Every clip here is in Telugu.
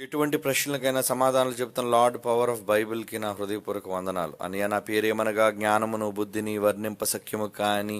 ఎటువంటి ప్రశ్నలకైనా సమాధానాలు చెబుతున్న లార్డ్ పవర్ ఆఫ్ బైబిల్కి నా హృదయపూర్వక వందనాలు. అని నా పేరేమనగా జ్ఞానమును బుద్ధిని వర్ణింప సఖ్యము కాని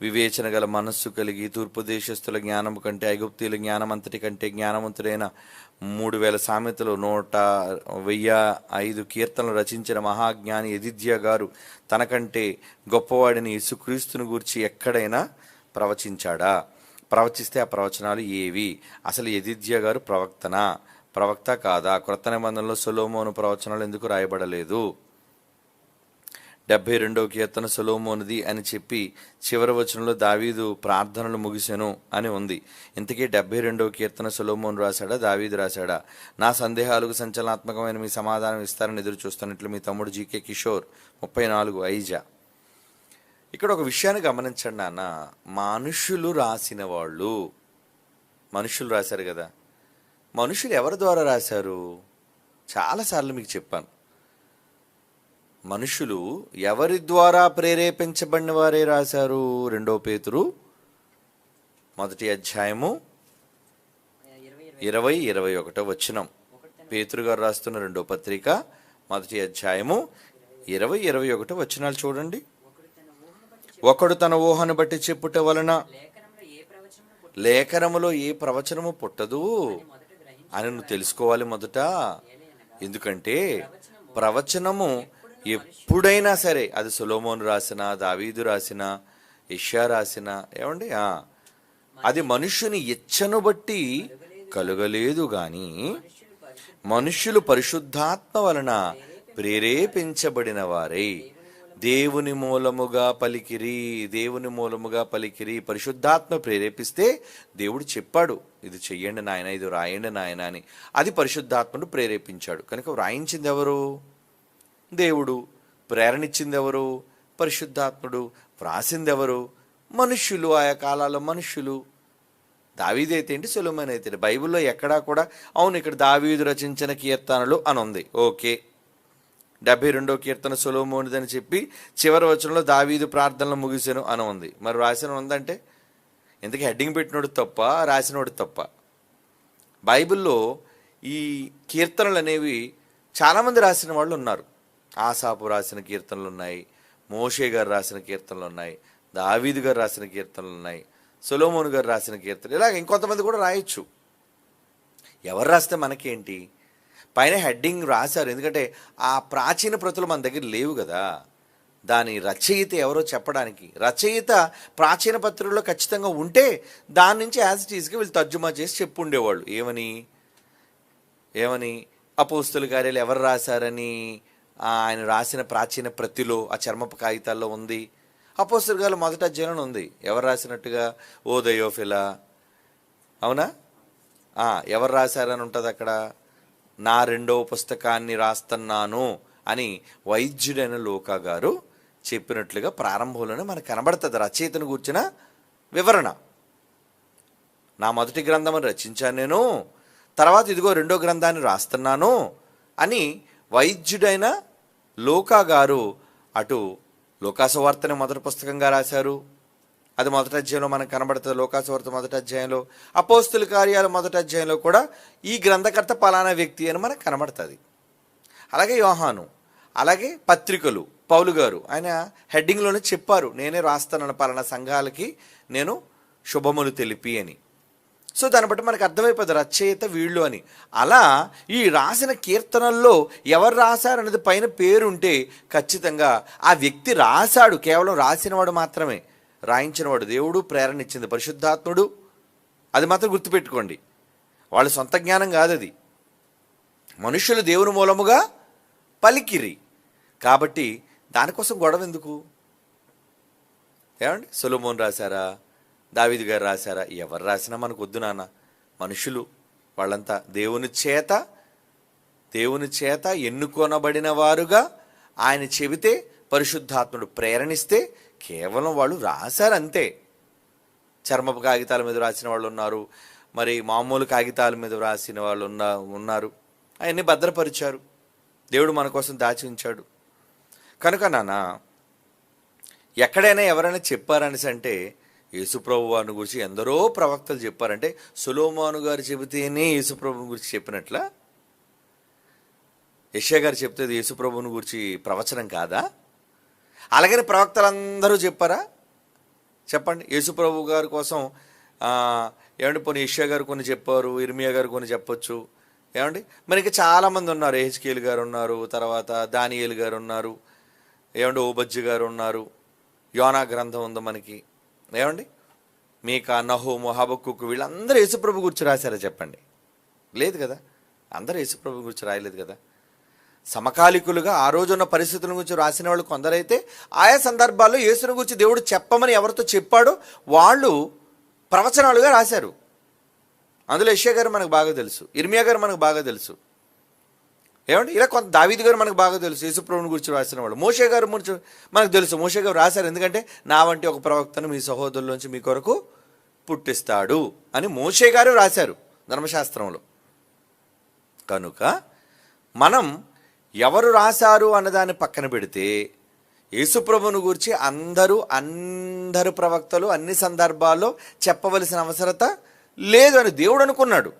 వివేచన గల మనస్సు కలిగి తూర్పు దేశస్థుల జ్ఞానము కంటే ఐగుప్తీయుల జ్ఞానమంతటి కంటే జ్ఞానవంతుడైన మూడు వేల సామెతలు నూట వెయ్యి ఐదు కీర్తనలు రచించిన మహాజ్ఞాని ఎదిద్య గారు తనకంటే గొప్పవాడిని యేసుక్రీస్తుని గూర్చి ఎక్కడైనా ప్రవచించాడా? ప్రవచిస్తే ఆ ప్రవచనాలు ఏవి? అసలు ఎదిద్య గారు ప్రవక్తనా? ప్రవక్త కాదా? క్రొత్త నిబంధనలో సులోమోను ప్రవచనాలు ఎందుకు రాయబడలేదు? డెబ్బై రెండవ కీర్తన సులోమోనిది అని చెప్పి చివరి వచనంలో దావీదు ప్రార్థనలు ముగిసెను అని ఉంది. ఇంతకీ డెబ్బై రెండవ కీర్తన సులోమోను రాశాడా? దావీదు రాశాడా? నా సందేహాలకు సంచలనాత్మకమైన మీ సమాధానం ఇస్తారని ఎదురు చూస్తున్నట్లు మీ తమ్ముడు జీకే కిషోర్ ముప్పై నాలుగు ఐజా. ఇక్కడ ఒక విషయాన్ని గమనించండి నాన్న. మనుషులు రాసిన వాళ్ళు మనుషులు రాశారు కదా మనుషులు ఎవరి ద్వారా రాశారు? చాలాసార్లు మీకు చెప్పాను. మనుషులు ఎవరి ద్వారా ప్రేరేపించబడిన వారే రాశారు? రెండో పేతురు మొదటి అధ్యాయము ఇరవై ఇరవై ఒకటో వచ్చినం పేతురు గారు రాస్తున్న రెండో పత్రిక మొదటి అధ్యాయము ఇరవై ఇరవై ఒకటో వచనాలు చూడండి. ఒకడు తన ఊహను బట్టి చెప్పుట వలన లేఖనములో ఏ ప్రవచనము పుట్టదు? అని నువ్వు తెలుసుకోవాలి మొదట. ఎందుకంటే ప్రవచనము ఎప్పుడైనా సరే అది సులోమోను రాసిన దావీదు రాసిన ఇషా రాసిన ఏమండి? ఆ, అది మనుషుని ఇచ్చను బట్టి కలుగలేదు గాని మనుష్యులు పరిశుద్ధాత్మ వలన ప్రేరేపించబడిన వారై దేవుని మూలముగా పలికిరి దేవుని మూలముగా పలికిరి పరిశుద్ధాత్మ ప్రేరేపిస్తే దేవుడు చెప్పాడు ఇది చెయ్యండి నాయన ఇది రాయండి నాయన అని. అది పరిశుద్ధాత్మను ప్రేరేపించాడు. కనుక వ్రాయించింది ఎవరు దేవుడు. ప్రేరణిచ్చింది ఎవరు పరిశుద్ధాత్ముడు. వ్రాసిందెవరు? మనుష్యులు ఆయా కాలాల్లో మనుష్యులు. దావీదైతే ఏంటి? సులభమైన అయితే బైబిల్లో ఎక్కడా కూడా అవును ఇక్కడ దావీదు రచించిన కీర్తనలు అని ఉంది. ఓకే. డెబ్బై రెండో కీర్తన సులోమోనిదని చెప్పి చివరి వచనంలో దావీదు ప్రార్థనలు ముగిసాను అని ఉంది. మరి రాసిన ఉందంటే? ఇంతకీ హెడ్డింగ్ పెట్టినోడు తప్ప రాసినోడు తప్ప? బైబిల్లో ఈ కీర్తనలు అనేవి చాలామంది రాసిన వాళ్ళు ఉన్నారు. ఆసాపు రాసిన కీర్తనలు ఉన్నాయి మోషే గారు రాసిన కీర్తనలు ఉన్నాయి దావీదు గారు రాసిన కీర్తనలు ఉన్నాయి సొలోమోన్ గారు రాసిన కీర్తనలు. ఇలాగ ఇంకొంతమంది కూడా రాయొచ్చు. ఎవరు రాస్తే మనకేంటి? పైన హెడ్డింగ్ రాశారు. ఎందుకంటే ఆ ప్రాచీన ప్రతులు మన దగ్గర లేవు కదా. దాని రచయిత ఎవరో చెప్పడానికి. రచయిత ప్రాచీన పత్రికల్లో ఖచ్చితంగా ఉంటే దాని నుంచి యాజ్ ఇట్ వీళ్ళు తర్జుమా చేసి చెప్పు ఉండేవాళ్ళు ఏమని? ఏమని? అపోస్తుల కార్యాలు ఎవరు రాశారని? ఆయన రాసిన ప్రాచీన ప్రతిలో ఆ చర్మపు కాగితాల్లో ఉంది. అపోస్తుల గారు మొదట అధ్యయనం ఉంది. ఎవరు రాసినట్టుగా? ఓ దయోఫిలా. అవునా? ఎవరు రాశారని ఉంటుంది అక్కడ? నా రెండవ పుస్తకాన్ని రాస్తున్నాను అని వైద్యుడైన లోకా గారు చెప్పినట్లుగా ప్రారంభంలోనే మనకు కనబడుతుంది. రచయితను కూర్చిన వివరణ. నా మొదటి గ్రంథం రచించాను నేను. తర్వాత ఇదిగో రెండో గ్రంథాన్ని రాస్తున్నాను అని వైద్యుడైన లోకా గారు అటు లోకాసువార్తని మొదటి పుస్తకంగా రాశారు. అది మొదటి అధ్యాయంలో మనకు కనబడుతుంది లోకాసువార్త మొదటి అధ్యాయంలో. అపోస్తుల కార్యాలు మొదటి అధ్యాయంలో కూడా ఈ గ్రంథకర్త పలానా వ్యక్తి అని మనకు కనబడుతుంది. అలాగే యోహాను అలాగే పత్రికలు పౌలు గారు ఆయన హెడ్డింగ్లోనే చెప్పారు నేనే రాస్తానన్న పలానా సంఘాలకి నేను శుభములు తెలిపి అని. సో దాన్ని బట్టి మనకు అర్థమైపోతుంది రచయిత వీళ్ళు అని. అలా ఈ రాసిన కీర్తనల్లో ఎవరు రాశారనేది పైన పేరుంటే ఖచ్చితంగా ఆ వ్యక్తి రాశాడు కేవలం రాసినవాడు మాత్రమే. రాయించినవాడు దేవుడు ప్రేరణ ఇచ్చింది పరిశుద్ధాత్ముడు. అది మాత్రం గుర్తుపెట్టుకోండి. వాళ్ళ సొంత జ్ఞానం కాదు అది మనుషులు దేవుని మూలముగా పలికిరి. కాబట్టి దానికోసం గొడవ ఎందుకు? ఏమండి? సొలమోన్ రాశారా? దావిది గారు రాశారా? ఎవరు రాసినా మనకు వద్దు నాన్న. మనుషులు వాళ్ళంతా దేవుని చేత దేవుని చేత ఎన్నుకొనబడిన వారుగా ఆయన చెబితే పరిశుద్ధాత్ముడు ప్రేరణిస్తే కేవలం వాళ్ళు రాశారు అంతే చర్మపు కాగితాల మీద రాసిన వాళ్ళు ఉన్నారు. మరి మామూలు కాగితాల మీద రాసిన వాళ్ళు ఉన్న ఉన్నారు. అవన్నీ భద్రపరిచారు. దేవుడు మన కోసం దాచి ఉంచాడు. కనుక నాన్న ఎక్కడైనా ఎవరైనా చెప్పారనేసి అంటే యేసుప్రభు వారిని గురించి ఎందరో ప్రవక్తలు చెప్పారంటే సులోమాను గారు చెబితేనే యేసుప్రభుని గురించి చెప్పినట్ల? యశ్యా గారు చెప్తే యేసుప్రభుని గురించి ప్రవచనం కాదా? అలాగని ప్రవక్తలందరూ చెప్పారా? చెప్పండి. యేసుప్రభు గారి కోసం ఏమండి పోనీ ఇషియా గారు కొన్ని చెప్పారు ఇర్మియా గారు కొన్ని చెప్పొచ్చు. ఏమండి? మరి ఇంకా చాలామంది ఉన్నారు. ఏహెచ్కేల్ గారు ఉన్నారు తర్వాత దానియేల్ గారు ఉన్నారు ఏమండి ఓబజ్జి గారు ఉన్నారు యోనా గ్రంథం ఉంది మనకి. ఏమండి? మీకా నహోము హబక్కుకు వీళ్ళందరూ యేసుప్రభు గురించి రాశారా చెప్పండి? లేదు కదా? అందరూ యేసుప్రభు గురించి రాయలేదు కదా? సమకాలికులుగా ఆ రోజున్న పరిస్థితుల గురించి రాసిన వాళ్ళు కొందరైతే ఆయా సందర్భాల్లో యేసుని గురించి దేవుడు చెప్పమని ఎవరితో చెప్పాడో వాళ్ళు ప్రవచనాలుగా రాశారు. అందులో యశ్యా గారు మనకు బాగా తెలుసు ఇర్మియా గారు మనకు బాగా తెలుసు. ఏమండి? ఇలా కొంత దావీద్ గారు మనకు బాగా తెలుసు యేసుప్రభుని గురించి రాసిన వాళ్ళు. మోషే గారు గురించి మనకు తెలుసు. మోషే గారు రాశారు ఎందుకంటే నా వంటి ఒక ప్రవక్తను మీ సహోదరులోంచి మీ కొరకు పుట్టిస్తాడు అని మోషే గారు రాశారు ధర్మశాస్త్రంలో. కనుక మనం ఎవరు రాశారు అన్నదాన్ని పక్కన పెడితే యేసుప్రభును గురించి అందరూ అందరు ప్రవక్తలు అన్ని సందర్భాల్లో చెప్పవలసిన అవసరత లేదు అని దేవుడు అనుకున్నాడు.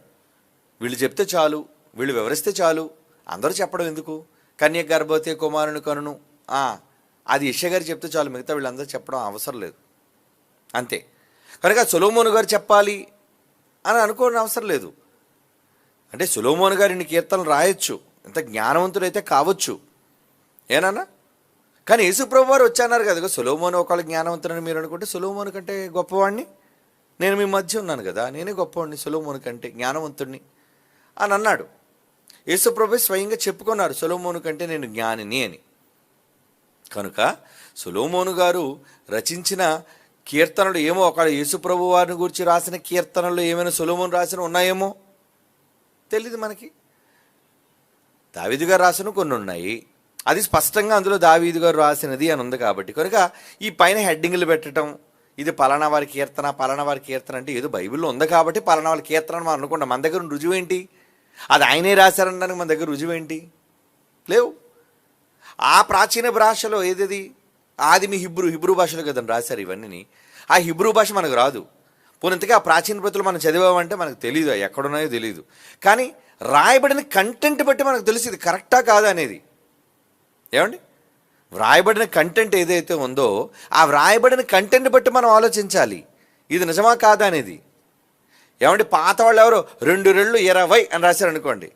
వీళ్ళు చెప్తే చాలు వీళ్ళు వివరిస్తే చాలు. అందరూ చెప్పడం ఎందుకు? కన్య గర్భవతి కుమారుని కనును. అది ఇష గారు చెప్తే చాలు మిగతా వీళ్ళందరూ చెప్పడం అవసరం లేదు. అంతే. కనుక సులోమోను గారు చెప్పాలి అని అనుకోని అవసరం లేదు. అంటే సులోమోను గారు ఇన్ని కీర్తనలు రాయొచ్చు. ఎంత జ్ఞానవంతుడైతే కావచ్చు. ఏనన్నా కానీ యేసుప్రభు వారు వచ్చన్నారు కదా సులోమోను ఒకళ్ళు జ్ఞానవంతుడని మీరు అనుకుంటే సులోమోను కంటే గొప్పవాడిని నేను మీ మధ్య ఉన్నాను కదా నేనే గొప్పవాడిని సులోమోను కంటే జ్ఞానవంతుడిని అని అన్నాడు. యేసుప్రభు స్వయంగా చెప్పుకున్నారు సులోమోను కంటే నేను జ్ఞానిని అని. కనుక సులోమోను గారు రచించిన కీర్తనలు ఏమో ఒక యేసుప్రభు వారిని గురించి రాసిన కీర్తనలు ఏమైనా సులోమోను రాసిన ఉన్నాయేమో? తెలియదు మనకి. దావీదు గారు రాసిన కొన్ని ఉన్నాయి. అది స్పష్టంగా అందులో దావీదు గారు రాసినది అని ఉంది కాబట్టి. కనుక ఈ పైన హెడ్డింగ్లు పెట్టడం ఇది పలానా వారి కీర్తన పలానా వారి కీర్తన అంటే ఏదో బైబిల్లో ఉంది కాబట్టి పలానా వారి కీర్తన అని మనం అనుకుంటాం. మన దగ్గర రుజువేంటి రుజువు ఏంటి? అది ఆయనే రాశారనడానికి మన దగ్గర రుజువు ఏంటి? లేవు. ఆ ప్రాచీన భాషలో ఏది ఆది మీ హిబ్రూ హిబ్రూ భాషలో కదండి రాశారు ఇవన్నీ ఆ హిబ్రూ భాష మనకు రాదు. పోనంతగా ఆ ప్రాచీన ప్రతులు మనం చదివామంటే మనకు తెలియదు ఎక్కడున్నాయో తెలియదు కానీ రాయబడిన కంటెంట్ బట్టి మనకు తెలుసు ఇది కరెక్టా కాదా అనేది. ఏమండి? వ్రాయబడిన కంటెంట్ ఏదైతే ఉందో ఆ వ్రాయబడిన కంటెంట్ బట్టి మనం ఆలోచించాలి. ఇది నిజమా కాదా అనేది. ఏమండి? పాత వాళ్ళు ఎవరు? రెండు రెళ్ళు ఇరవై అని రాశారు అనుకోండి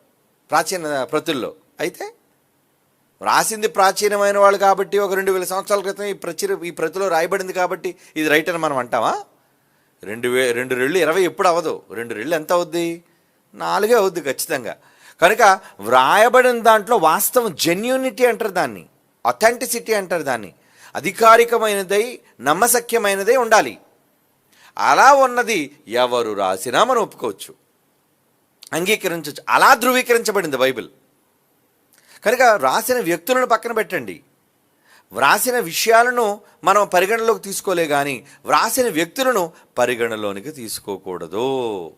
ప్రాచీన ప్రతుల్లో. అయితే రాసింది ప్రాచీనమైన వాళ్ళు కాబట్టి ఒక రెండు వేల సంవత్సరాల క్రితం ఈ ప్రచుర ఈ ప్రతిలో రాయబడింది కాబట్టి ఇది రైట్ అని మనం అంటామా? రెండు వే రెండు రెళ్ళు ఇరవై ఎప్పుడు అవ్వదు. రెండు రెళ్ళు ఎంత అవుద్ది? నాలుగే అవుద్ది ఖచ్చితంగా. కనుక వ్రాయబడిన దాంట్లో వాస్తవం జెన్యూనిటీ అంటారు దాన్ని. అథెంటిసిటీ అంటారు దాన్ని. అధికారికమైనదై నమ్మశక్యమైనదై ఉండాలి. అలా ఉన్నది ఎవరు రాసినా మనం ఒప్పుకోవచ్చు. అంగీకరించవచ్చు అలా ధృవీకరించబడింది బైబిల్. కనుక రాసిన వ్యక్తులను పక్కన పెట్టండి. వ్రాసిన విషయాలను మనం పరిగణలోకి తీసుకోలే కానీ వ్రాసిన వ్యక్తులను పరిగణలోనికి తీసుకోకూడదు.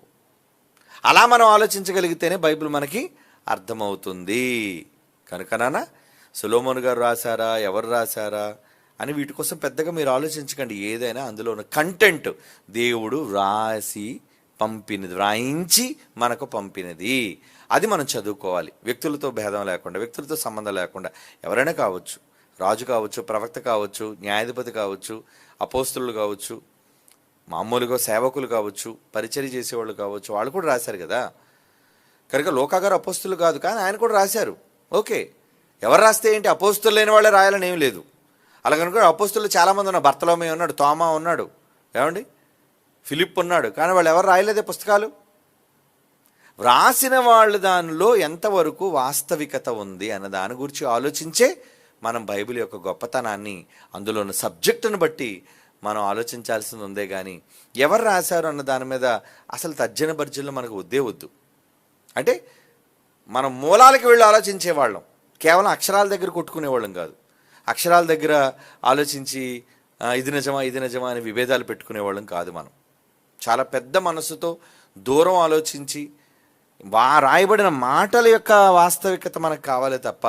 అలా మనం ఆలోచించగలిగితేనే బైబిల్ మనకి అర్థమవుతుంది. కనుక నాన్న సులోమోన్ గారు రాశారా? ఎవరు రాశారా? అని వీటి కోసం పెద్దగా మీరు ఆలోచించకండి. ఏదైనా అందులో ఉన్న కంటెంట్ దేవుడు వ్రాసి పంపినది వ్రాయించి మనకు పంపినది. అది మనం చదువుకోవాలి. వ్యక్తులతో భేదం లేకుండా వ్యక్తులతో సంబంధం లేకుండా ఎవరైనా కావచ్చు. రాజు కావచ్చు ప్రవక్త కావచ్చు న్యాయాధిపతి కావచ్చు అపోస్తులు కావచ్చు మామూలుగా సేవకులు కావచ్చు పరిచర్య చేసేవాళ్ళు కావచ్చు వాళ్ళు కూడా రాశారు కదా. కనుక లోకాగారు అపోస్తులు కాదు కానీ ఆయన కూడా రాశారు. ఓకే. ఎవరు రాస్తే ఏంటి? అపోస్తులు లేని వాళ్ళే రాయాలని ఏం లేదు. అలా కనుక అపోస్తులు చాలామంది ఉన్నారు. భర్తలోమే ఉన్నాడు తోమా ఉన్నాడు. ఏమండి? ఫిలిప్ ఉన్నాడు. కానీ వాళ్ళు ఎవరు రాయలేదే పుస్తకాలు? వ్రాసిన వాళ్ళు దానిలో ఎంతవరకు వాస్తవికత ఉంది అన్న దాని గురించి ఆలోచించే మనం బైబిల్ యొక్క గొప్పతనాన్ని అందులో ఉన్న సబ్జెక్టును బట్టి మనం ఆలోచించాల్సింది ఉందే కానీ ఎవరు రాశారు అన్న దాని మీద అసలు తర్జన భర్జనలు మనకు వద్దే వద్దు. అంటే మనం మూలాలకి వెళ్ళి ఆలోచించేవాళ్ళం. కేవలం అక్షరాల దగ్గర కొట్టుకునేవాళ్ళం కాదు. అక్షరాల దగ్గర ఆలోచించి ఇది నిజమా ఇది నిజమా అని విభేదాలు పెట్టుకునేవాళ్ళం కాదు మనం. చాలా పెద్ద మనసుతో దూరం ఆలోచించి వా రాయబడిన మాటల యొక్క వాస్తవికత మనకు కావాలి తప్ప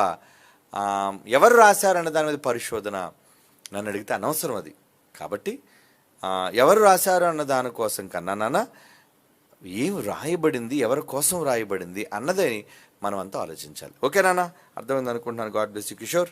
ఎవరు రాశారన్న దాని మీద పరిశోధన నన్ను అడిగితే అనవసరం అది. కాబట్టి ఎవరు రాశారు అన్న దానికోసం కన్నా నాన్న ఏం రాయబడింది ఎవరి కోసం రాయబడింది అన్నదని మనం అంతా ఆలోచించాలి. ఓకే నాన్న? అర్థమైంది అనుకుంటున్నాను. God bless you Kishore.